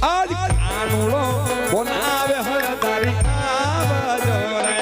આજ કાનુડો બોલાવે હળદારી આવજો રે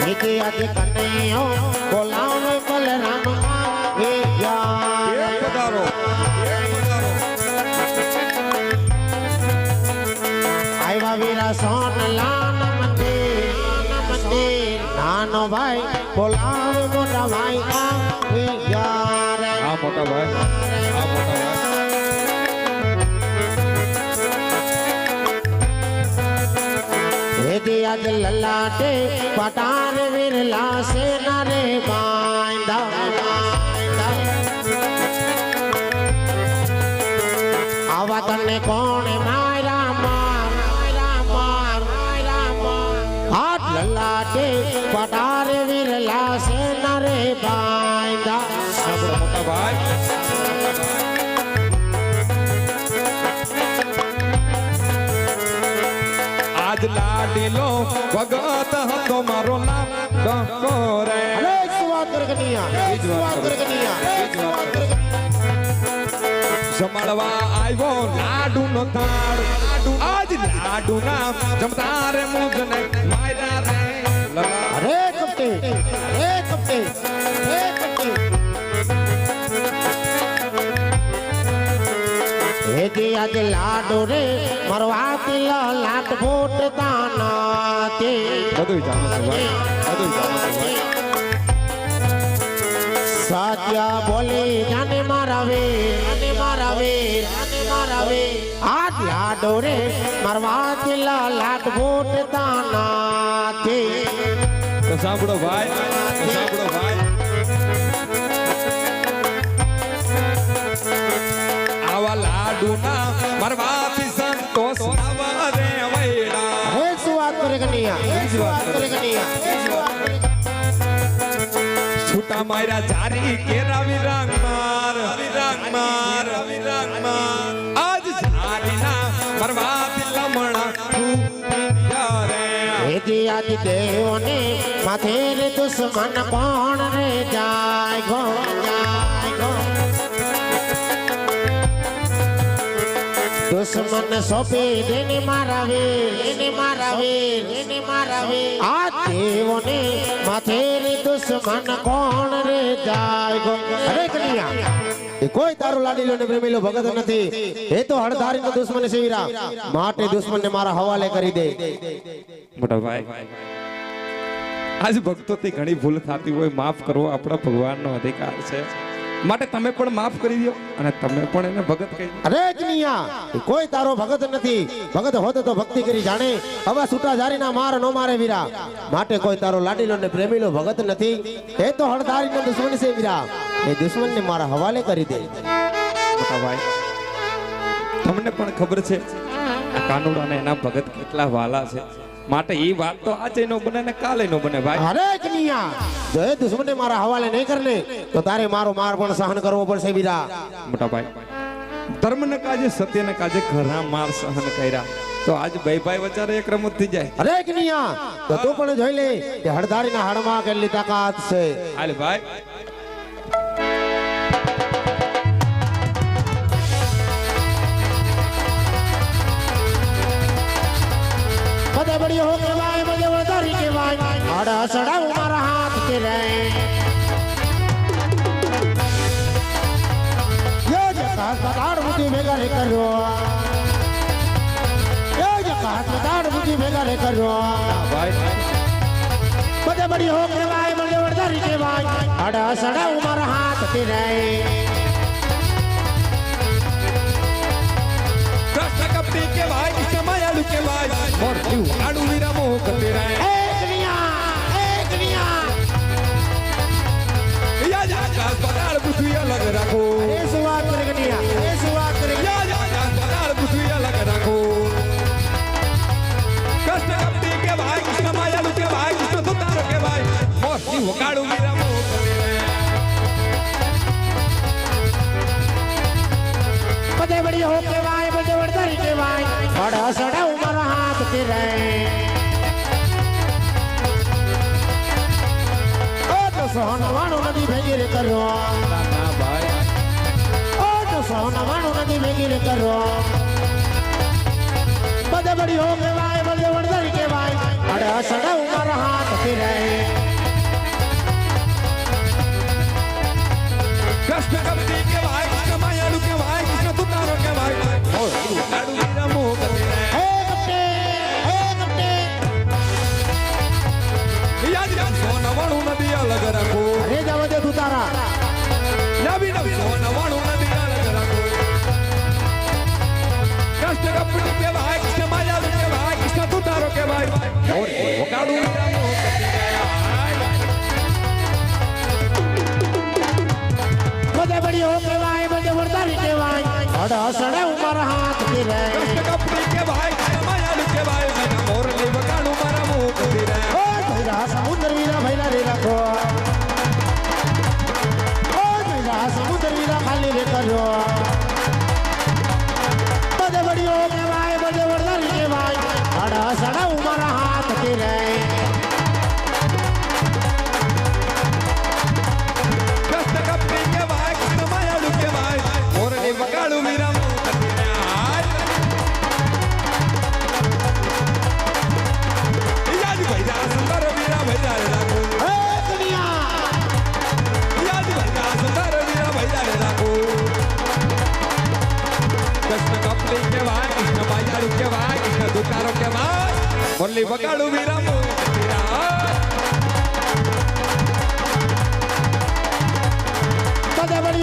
નીતિ આદિ કનૈયો બોલાવે બલરામ એ પધારો આવ્યા વીરા મંદિર નાનો ભાઈ બોલાવે મોટા ભાઈ આવી ગયા રે આ મોટા ભાઈ. આ મોટા ભાઈ હેદી આજ લલાટે પટાર વિરલા સેના રે બાંધા. આવા તને કોણ માર્યા લાડીલો ભગત હતો મારો નામ ડંકો રે અરે સુવાદ ગરગનિયા એ જ વાત સુવાદ કરું. ગરગનિયા એ જ વાત કરું. જમાડવા આવ્યો લાડુ નો થાળ આજ લાડુ ના જમતા રે મુજને માયરા રે અરે કપટે આજ લાડો રે મરવા તિલ લાટ ફોટ દાના તે બધું જાણો છો ભાઈ. બધું જાણો છો ભાઈ. સત્ય બોલી જાને મારા જાને મારા જાને મારા આજ લાડો રે મરવા તિલ લાટ ફોટ દાના તે તો સાંભળો ભાઈ સાંભળો ભાઈ. મરવાથી સંતોષ રે વૈડા હે શું વાત કરે કનૈયા છૂટા માર્યા જારી કેરા વિરાંગ માર વિરાંગ માર વિરાંગ માર આજ જારી ના મરવાથી લમણા માથે દુશ્મન કોણ રે જાય દુશ્મન સોંપી દેને મારા વીર એને મારા વીર એને મારા વીર આ દેવને માથે દુશ્મન કોણ રે જાય ગો? અરે કન્યા, એ કોઈ તારો લાડીલો ને પ્રેમીલો ભગત નથી. એ તો હળધારી નો દુશ્મન છે વીરા. માટે દુશ્મન ને મારા હવાલે કરી દે. મોટા ભાઈ, આજ ભક્તોથી ઘણી ભૂલ થતી હોય, માફ કરવો આપણા ભગવાનનો અધિકાર છે. માટે તમે પણ માફ કરી દો અને તમે પણ એને ભગત કહી અરે જનિયા કોઈ તારો ભગત નથી. ભગત હોત તો ભક્તિ કરી જાણે. હવે છૂટા જારી ના માર નો મારે વીરા. માટે કોઈ તારો લાડીલો ને પ્રેમીલો ભગત નથી. એ તો હળધારી નો દુશ્મન છે વીરા. એ દુશ્મન ને મારા હવાલે કરી દે. ભાઈ તમને પણ ખબર છે કાનુડા અને એના ભગત કેટલા વાલા છે. માટે એ વાત તો આજે નો બને ને કાલે નો બને ભાઈ. અરે કનિયા જો એ દુશ્મન મારા હવાલે નહીં કરને તો તારે મારો માર પણ સહન કરવો પડશે બીજા. મોટા ભાઈ ધર્મ ને કાજે સત્ય ને કાજે ઘણા માર સહન કર્યા. તો આજ ભાઈ ભાઈ વચારે એક રમત થઈ જાય. અરે કનિયા તો તું પણ જોઈ લે કે હળધારી ના હળમાં કેટલી તાકાત છે. હાલ ભાઈ બધે બળી હો કેવાય બધે વધારી કેવાય આડા સડાવ મારા હાથ કે રે યો જે કાસ બતાડ બુદ્ધિ ભેગા રે કર્યો. યો જે કાસ બતાડ બુદ્ધિ ભેગા રે કર્યો. ભાઈ બધે બળી હો કેવાય બધે વધારી કેવાય આડા સડાવ મારા હાથ કે રે કૃષ્ણ કપટી કે ભાઈ સમયાલુ કે ભાઈ મોર જીવ આડુ વીરા મોહ કરતે રહે એ કનિયા એ કનિયા યા જા જા બદાળ બુદ્ધિ અલગ રાખો. એ સુવાત કનિયા એ સુવાત કરે યા જા જા બદાળ બુદ્ધિ અલગ રાખો. કૃષ્ણ કપટી કે ભાઈ કૃષ્ણ માયાલુ કે ભાઈ કૃષ્ણ સુતાર કે ભાઈ મોર જીવ નવાણું નદી ભેગી રે કરો. નવસો નવાણું નદી ભેગી ભાઈ ઓ લાડુ વીરા મોહ કરે બધે બડી હો કેવાય બધે વડદારી કેવાય અડે અસડે ઉમર હાથ ફિરે કૃષ્ણ કપટી કે ભાઈ કૃષ્ણ માયાળુ કે ભાઈ વિના મોરલી વગાડું મારા મુખ ફીરે ઓ ભૈરા સમુદ્ર વીરા ભૈરા રે રાખો ઓ ભૈરા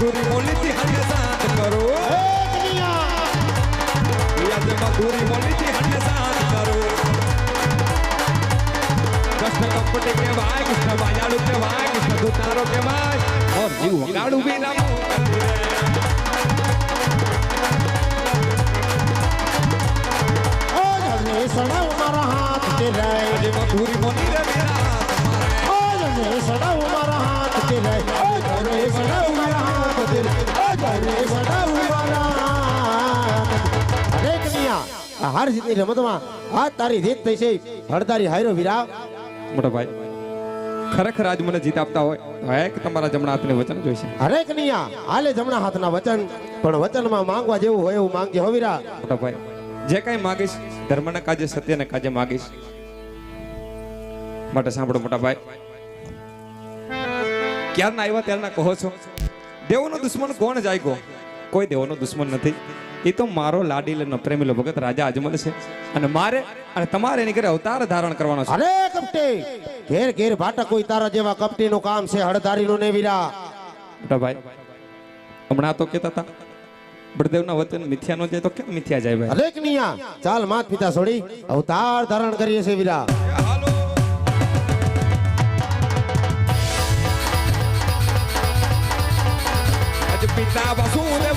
મધુરી બોલીથી હંડે સાથ કરો યાદ મધુરી બોલીથી હંડે સાથ કરો કૃષ્ણ કપટી કે ભાઈ કૃષ્ણ માયાળુ કે ભાઈ કૃષ્ણ દુતારો કે ભાઈ ઓર જીવ વગાડું બી રામો હાર જીતની રમતમાં આ તારી જીત થઈ છે. હળદારી હાયરો વીરા. મોટો ભાઈ ખરેખર આજ મને જીત આપતા હોય તો તમારા જમણા હાથને વચન જોઈશે. હરેક કન્યા હાલે જમણા હાથના વચન પણ વચનમાં માંગવા જેવું હોય એવું માંગજે હો વીરા. મોટો ભાઈ જે કાંઈ માગીશ ધર્મના કાજે સત્યના કાજે માગીશ. માટે સાંભળો મોટા ભાઈ. ક્યારના આવ્યા ત્યારના કહો છો? દેવોનો દુશ્મન કોણ જાય ગો કોઈ દેવોનો દુશ્મન નથી. એ તો મારો લાડીલનો પ્રેમીલો ભગત રાજા અજમલ છે. અને મારે અને તમારે એની ઘરે અવતાર ધારણ કરવાનો છે. અરે કપટી ઘેર ઘેર ભાટા કોઈ તારા જેવા કપટીનું કામ છે હળદારીનું ને વીરા. મોટા ભાઈ હમણાં તો કહેતા હતા બળદેવના વચન મિથ્યા નો જાય તો કેમ મિથ્યા જાય ભાઈ? અરે નિયા ચાલ માત પિતા છોડી અવતાર ધારણ કરીએ છે વીરા. પિતા વાસુદેવ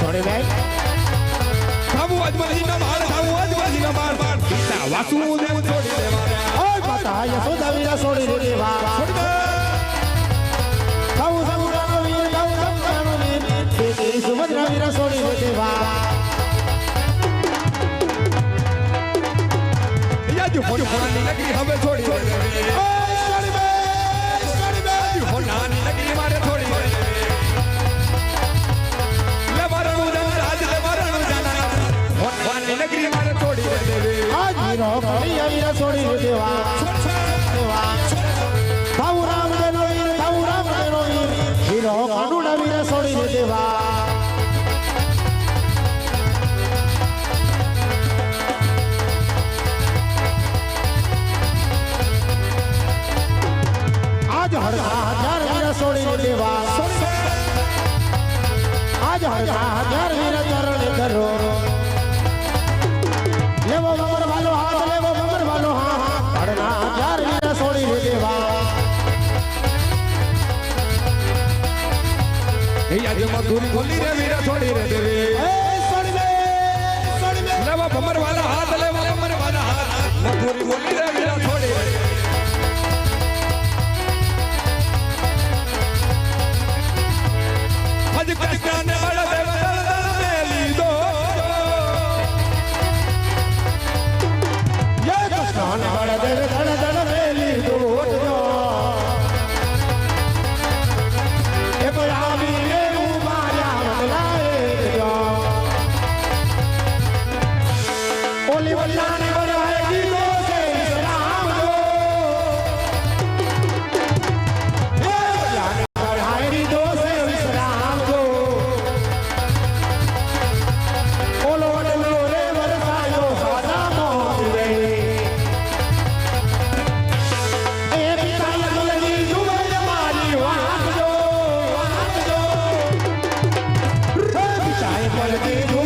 છોડી દેવાને છોડી દે થાવું અજમલજીનો માર થાવું અજમલજીનો માર. પિતા વાસુદેવ છોડી દેવાને ઓય માતા યશોદા વીરા છોડી દે દેવા? છોડી દે. ખાઉ સમુરાનો વીર ખાઉ સમુરાનો વીર બેટી સુભદ્રા વીરા છોડી દે દેવા. યાજુ હોનાની નગરી હવે છોડી દે બોલી રે વીરા છોડી રે દેવી. છોડી રે છોડી રે લેવા ભમર વાળા હાથ લેવા ભમર વાળા હાથ. મધુરી બોલી રે Hallelujah.